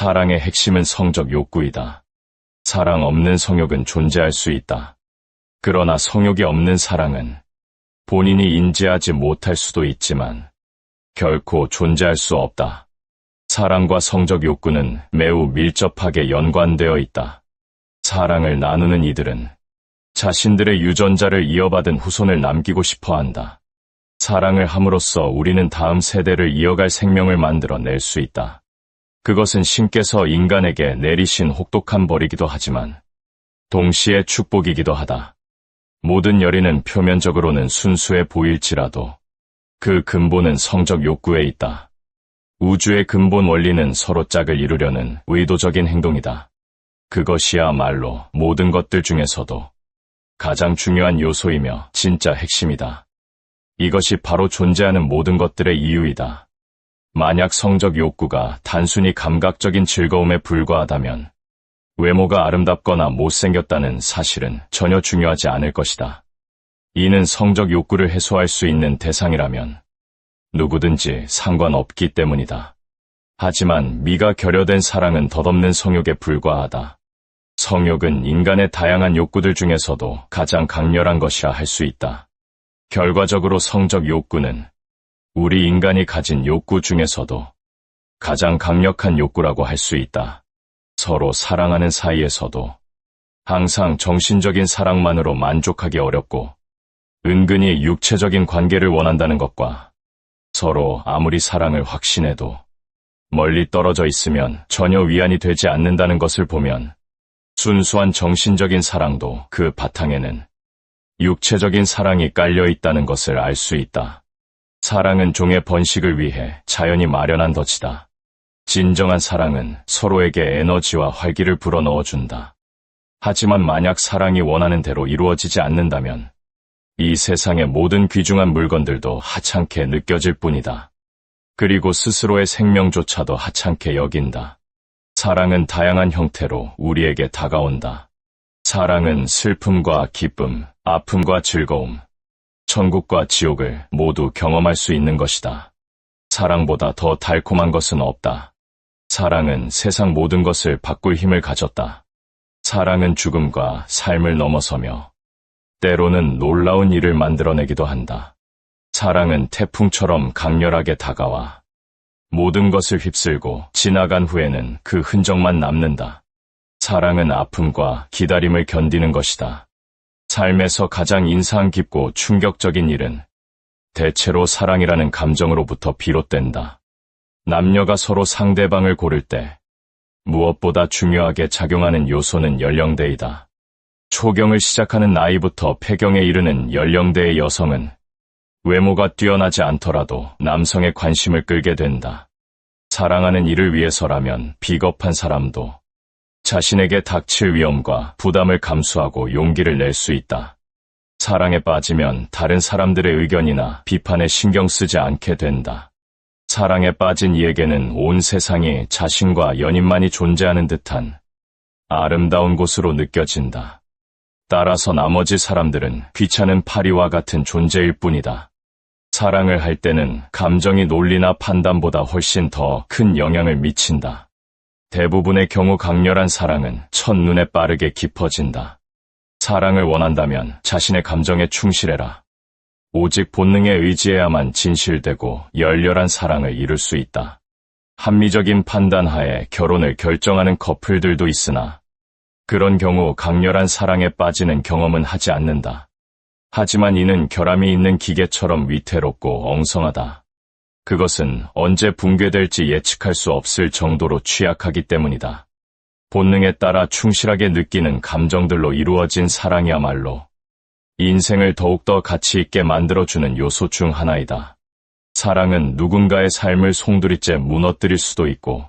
사랑의 핵심은 성적 욕구이다. 사랑 없는 성욕은 존재할 수 있다. 그러나 성욕이 없는 사랑은 본인이 인지하지 못할 수도 있지만 결코 존재할 수 없다. 사랑과 성적 욕구는 매우 밀접하게 연관되어 있다. 사랑을 나누는 이들은 자신들의 유전자를 이어받은 후손을 남기고 싶어 한다. 사랑을 함으로써 우리는 다음 세대를 이어갈 생명을 만들어낼 수 있다. 그것은 신께서 인간에게 내리신 혹독한 벌이기도 하지만 동시에 축복이기도 하다. 모든 열의는 표면적으로는 순수해 보일지라도 그 근본은 성적 욕구에 있다. 우주의 근본 원리는 서로 짝을 이루려는 의도적인 행동이다. 그것이야말로 모든 것들 중에서도 가장 중요한 요소이며 진짜 핵심이다. 이것이 바로 존재하는 모든 것들의 이유이다. 만약 성적 욕구가 단순히 감각적인 즐거움에 불과하다면 외모가 아름답거나 못생겼다는 사실은 전혀 중요하지 않을 것이다. 이는 성적 욕구를 해소할 수 있는 대상이라면 누구든지 상관없기 때문이다. 하지만 미가 결여된 사랑은 덧없는 성욕에 불과하다. 성욕은 인간의 다양한 욕구들 중에서도 가장 강렬한 것이라 할 수 있다. 결과적으로 성적 욕구는 우리 인간이 가진 욕구 중에서도 가장 강력한 욕구라고 할 수 있다. 서로 사랑하는 사이에서도 항상 정신적인 사랑만으로 만족하기 어렵고 은근히 육체적인 관계를 원한다는 것과 서로 아무리 사랑을 확신해도 멀리 떨어져 있으면 전혀 위안이 되지 않는다는 것을 보면 순수한 정신적인 사랑도 그 바탕에는 육체적인 사랑이 깔려 있다는 것을 알 수 있다. 사랑은 종의 번식을 위해 자연이 마련한 덫이다. 진정한 사랑은 서로에게 에너지와 활기를 불어넣어준다. 하지만 만약 사랑이 원하는 대로 이루어지지 않는다면 이 세상의 모든 귀중한 물건들도 하찮게 느껴질 뿐이다. 그리고 스스로의 생명조차도 하찮게 여긴다. 사랑은 다양한 형태로 우리에게 다가온다. 사랑은 슬픔과 기쁨, 아픔과 즐거움, 천국과 지옥을 모두 경험할 수 있는 것이다. 사랑보다 더 달콤한 것은 없다. 사랑은 세상 모든 것을 바꿀 힘을 가졌다. 사랑은 죽음과 삶을 넘어서며 때로는 놀라운 일을 만들어내기도 한다. 사랑은 태풍처럼 강렬하게 다가와 모든 것을 휩쓸고 지나간 후에는 그 흔적만 남는다. 사랑은 아픔과 기다림을 견디는 것이다. 삶에서 가장 인상 깊고 충격적인 일은 대체로 사랑이라는 감정으로부터 비롯된다. 남녀가 서로 상대방을 고를 때 무엇보다 중요하게 작용하는 요소는 연령대이다. 초경을 시작하는 나이부터 폐경에 이르는 연령대의 여성은 외모가 뛰어나지 않더라도 남성의 관심을 끌게 된다. 사랑하는 이를 위해서라면 비겁한 사람도 자신에게 닥칠 위험과 부담을 감수하고 용기를 낼 수 있다. 사랑에 빠지면 다른 사람들의 의견이나 비판에 신경 쓰지 않게 된다. 사랑에 빠진 이에게는 온 세상이 자신과 연인만이 존재하는 듯한 아름다운 곳으로 느껴진다. 따라서 나머지 사람들은 귀찮은 파리와 같은 존재일 뿐이다. 사랑을 할 때는 감정이 논리나 판단보다 훨씬 더 큰 영향을 미친다. 대부분의 경우 강렬한 사랑은 첫눈에 빠르게 깊어진다. 사랑을 원한다면 자신의 감정에 충실해라. 오직 본능에 의지해야만 진실되고 열렬한 사랑을 이룰 수 있다. 합리적인 판단하에 결혼을 결정하는 커플들도 있으나 그런 경우 강렬한 사랑에 빠지는 경험은 하지 않는다. 하지만 이는 결함이 있는 기계처럼 위태롭고 엉성하다. 그것은 언제 붕괴될지 예측할 수 없을 정도로 취약하기 때문이다. 본능에 따라 충실하게 느끼는 감정들로 이루어진 사랑이야말로 인생을 더욱더 가치 있게 만들어주는 요소 중 하나이다. 사랑은 누군가의 삶을 송두리째 무너뜨릴 수도 있고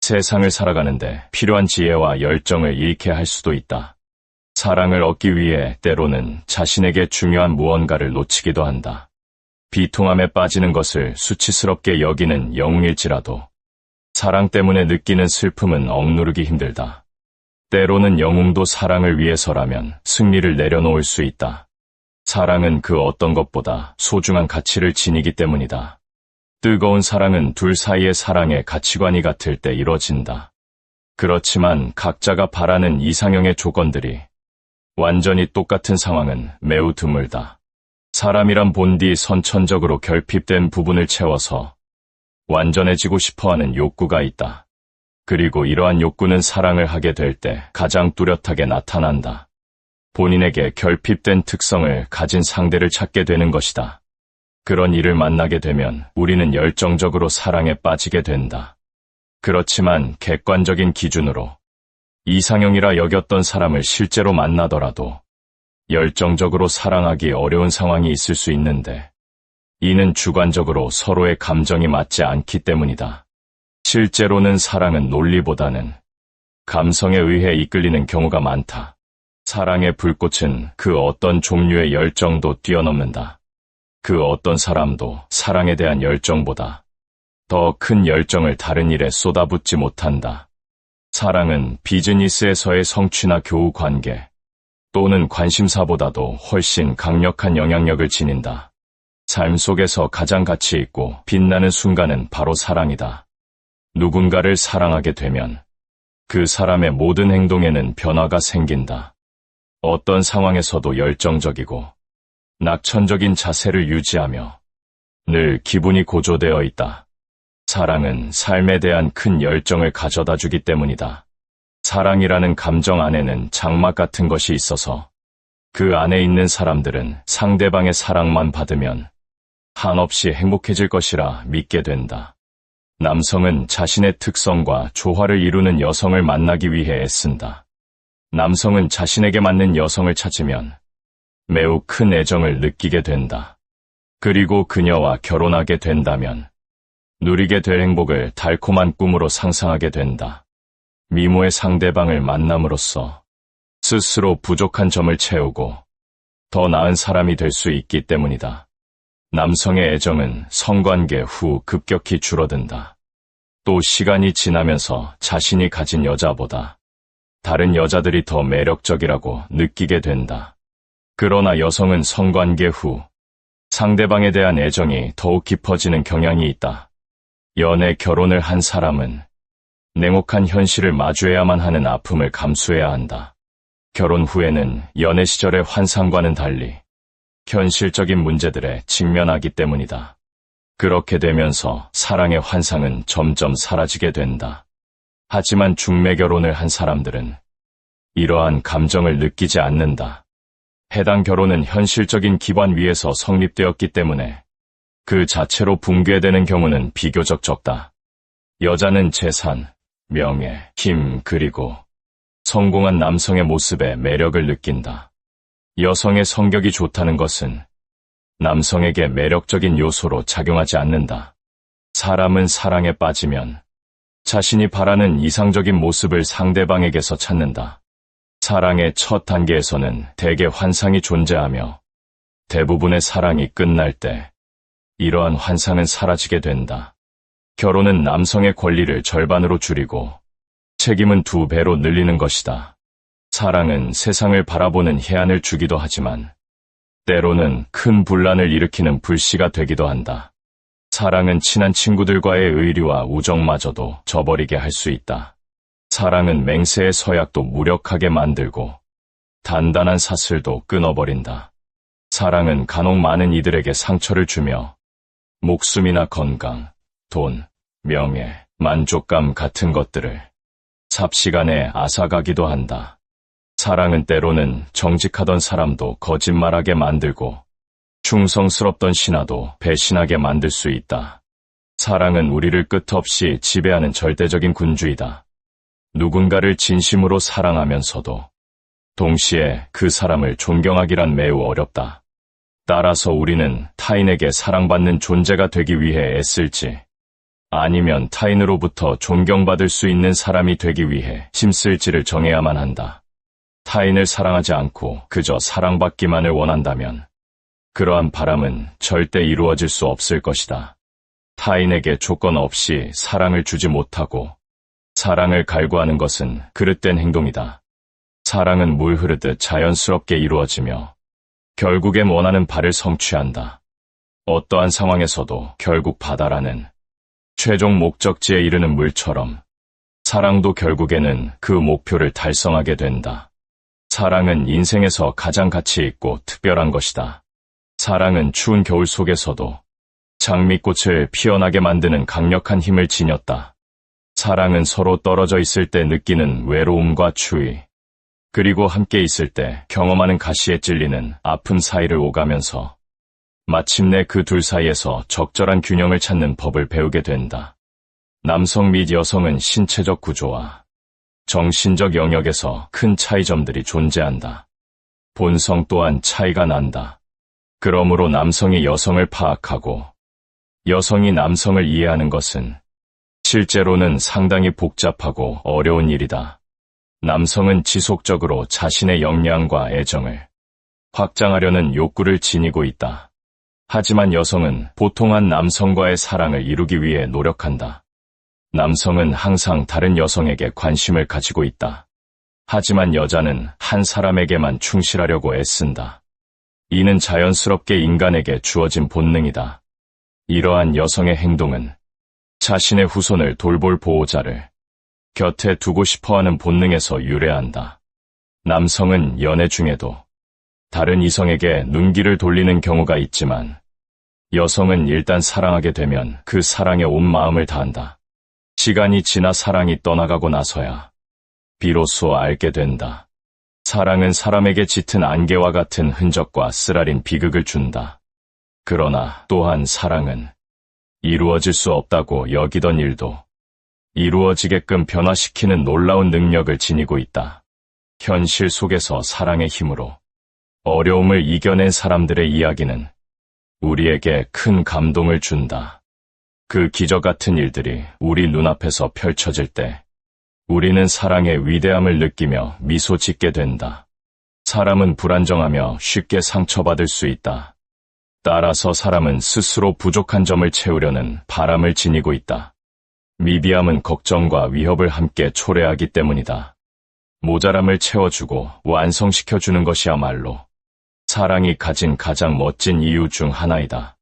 세상을 살아가는데 필요한 지혜와 열정을 잃게 할 수도 있다. 사랑을 얻기 위해 때로는 자신에게 중요한 무언가를 놓치기도 한다. 비통함에 빠지는 것을 수치스럽게 여기는 영웅일지라도 사랑 때문에 느끼는 슬픔은 억누르기 힘들다. 때로는 영웅도 사랑을 위해서라면 승리를 내려놓을 수 있다. 사랑은 그 어떤 것보다 소중한 가치를 지니기 때문이다. 뜨거운 사랑은 둘 사이의 사랑의 가치관이 같을 때 이뤄진다. 그렇지만 각자가 바라는 이상형의 조건들이 완전히 똑같은 상황은 매우 드물다. 사람이란 본디 선천적으로 결핍된 부분을 채워서 완전해지고 싶어하는 욕구가 있다. 그리고 이러한 욕구는 사랑을 하게 될 때 가장 뚜렷하게 나타난다. 본인에게 결핍된 특성을 가진 상대를 찾게 되는 것이다. 그런 이를 만나게 되면 우리는 열정적으로 사랑에 빠지게 된다. 그렇지만 객관적인 기준으로 이상형이라 여겼던 사람을 실제로 만나더라도 열정적으로 사랑하기 어려운 상황이 있을 수 있는데 이는 주관적으로 서로의 감정이 맞지 않기 때문이다. 실제로는 사랑은 논리보다는 감성에 의해 이끌리는 경우가 많다. 사랑의 불꽃은 그 어떤 종류의 열정도 뛰어넘는다. 그 어떤 사람도 사랑에 대한 열정보다 더 큰 열정을 다른 일에 쏟아붓지 못한다. 사랑은 비즈니스에서의 성취나 교우 관계 또는 관심사보다도 훨씬 강력한 영향력을 지닌다. 삶 속에서 가장 가치 있고 빛나는 순간은 바로 사랑이다. 누군가를 사랑하게 되면 그 사람의 모든 행동에는 변화가 생긴다. 어떤 상황에서도 열정적이고 낙천적인 자세를 유지하며 늘 기분이 고조되어 있다. 사랑은 삶에 대한 큰 열정을 가져다 주기 때문이다. 사랑이라는 감정 안에는 장막 같은 것이 있어서 그 안에 있는 사람들은 상대방의 사랑만 받으면 한없이 행복해질 것이라 믿게 된다. 남성은 자신의 특성과 조화를 이루는 여성을 만나기 위해 애쓴다. 남성은 자신에게 맞는 여성을 찾으면 매우 큰 애정을 느끼게 된다. 그리고 그녀와 결혼하게 된다면 누리게 될 행복을 달콤한 꿈으로 상상하게 된다. 미모의 상대방을 만남으로써 스스로 부족한 점을 채우고 더 나은 사람이 될 수 있기 때문이다. 남성의 애정은 성관계 후 급격히 줄어든다. 또 시간이 지나면서 자신이 가진 여자보다 다른 여자들이 더 매력적이라고 느끼게 된다. 그러나 여성은 성관계 후 상대방에 대한 애정이 더욱 깊어지는 경향이 있다. 연애 결혼을 한 사람은 냉혹한 현실을 마주해야만 하는 아픔을 감수해야 한다. 결혼 후에는 연애 시절의 환상과는 달리 현실적인 문제들에 직면하기 때문이다. 그렇게 되면서 사랑의 환상은 점점 사라지게 된다. 하지만 중매 결혼을 한 사람들은 이러한 감정을 느끼지 않는다. 해당 결혼은 현실적인 기반 위에서 성립되었기 때문에 그 자체로 붕괴되는 경우는 비교적 적다. 여자는 재산, 명예, 힘, 그리고 성공한 남성의 모습에 매력을 느낀다. 여성의 성격이 좋다는 것은 남성에게 매력적인 요소로 작용하지 않는다. 사람은 사랑에 빠지면 자신이 바라는 이상적인 모습을 상대방에게서 찾는다. 사랑의 첫 단계에서는 대개 환상이 존재하며 대부분의 사랑이 끝날 때 이러한 환상은 사라지게 된다. 결혼은 남성의 권리를 절반으로 줄이고 책임은 두 배로 늘리는 것이다. 사랑은 세상을 바라보는 해안을 주기도 하지만 때로는 큰 분란을 일으키는 불씨가 되기도 한다. 사랑은 친한 친구들과의 의리와 우정마저도 저버리게 할 수 있다. 사랑은 맹세의 서약도 무력하게 만들고 단단한 사슬도 끊어버린다. 사랑은 간혹 많은 이들에게 상처를 주며 목숨이나 건강, 돈, 명예, 만족감 같은 것들을 삽시간에 앗아가기도 한다. 사랑은 때로는 정직하던 사람도 거짓말하게 만들고 충성스럽던 신하도 배신하게 만들 수 있다. 사랑은 우리를 끝없이 지배하는 절대적인 군주이다. 누군가를 진심으로 사랑하면서도 동시에 그 사람을 존경하기란 매우 어렵다. 따라서 우리는 타인에게 사랑받는 존재가 되기 위해 애쓸지, 아니면 타인으로부터 존경받을 수 있는 사람이 되기 위해 힘쓸지를 정해야만 한다. 타인을 사랑하지 않고 그저 사랑받기만을 원한다면, 그러한 바람은 절대 이루어질 수 없을 것이다. 타인에게 조건 없이 사랑을 주지 못하고, 사랑을 갈구하는 것은 그릇된 행동이다. 사랑은 물 흐르듯 자연스럽게 이루어지며, 결국엔 원하는 바를 성취한다. 어떠한 상황에서도 결국 바다라는 최종 목적지에 이르는 물처럼 사랑도 결국에는 그 목표를 달성하게 된다. 사랑은 인생에서 가장 가치 있고 특별한 것이다. 사랑은 추운 겨울 속에서도 장미꽃을 피어나게 만드는 강력한 힘을 지녔다. 사랑은 서로 떨어져 있을 때 느끼는 외로움과 추위, 그리고 함께 있을 때 경험하는 가시에 찔리는 아픔 사이를 오가면서 마침내 그 둘 사이에서 적절한 균형을 찾는 법을 배우게 된다. 남성 및 여성은 신체적 구조와 정신적 영역에서 큰 차이점들이 존재한다. 본성 또한 차이가 난다. 그러므로 남성이 여성을 파악하고 여성이 남성을 이해하는 것은 실제로는 상당히 복잡하고 어려운 일이다. 남성은 지속적으로 자신의 역량과 애정을 확장하려는 욕구를 지니고 있다. 하지만 여성은 보통한 남성과의 사랑을 이루기 위해 노력한다. 남성은 항상 다른 여성에게 관심을 가지고 있다. 하지만 여자는 한 사람에게만 충실하려고 애쓴다. 이는 자연스럽게 인간에게 주어진 본능이다. 이러한 여성의 행동은 자신의 후손을 돌볼 보호자를 곁에 두고 싶어 하는 본능에서 유래한다. 남성은 연애 중에도 다른 이성에게 눈길을 돌리는 경우가 있지만 여성은 일단 사랑하게 되면 그 사랑에 온 마음을 다한다. 시간이 지나 사랑이 떠나가고 나서야 비로소 알게 된다. 사랑은 사람에게 짙은 안개와 같은 흔적과 쓰라린 비극을 준다. 그러나 또한 사랑은 이루어질 수 없다고 여기던 일도 이루어지게끔 변화시키는 놀라운 능력을 지니고 있다. 현실 속에서 사랑의 힘으로 어려움을 이겨낸 사람들의 이야기는 우리에게 큰 감동을 준다. 그 기적 같은 일들이 우리 눈앞에서 펼쳐질 때 우리는 사랑의 위대함을 느끼며 미소 짓게 된다. 사람은 불안정하며 쉽게 상처받을 수 있다. 따라서 사람은 스스로 부족한 점을 채우려는 바람을 지니고 있다. 미비함은 걱정과 위협을 함께 초래하기 때문이다. 모자람을 채워주고 완성시켜주는 것이야말로 사랑이 가진 가장 멋진 이유 중 하나이다.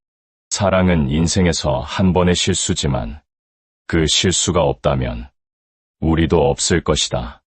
사랑은 인생에서 한 번의 실수지만 그 실수가 없다면 우리도 없을 것이다.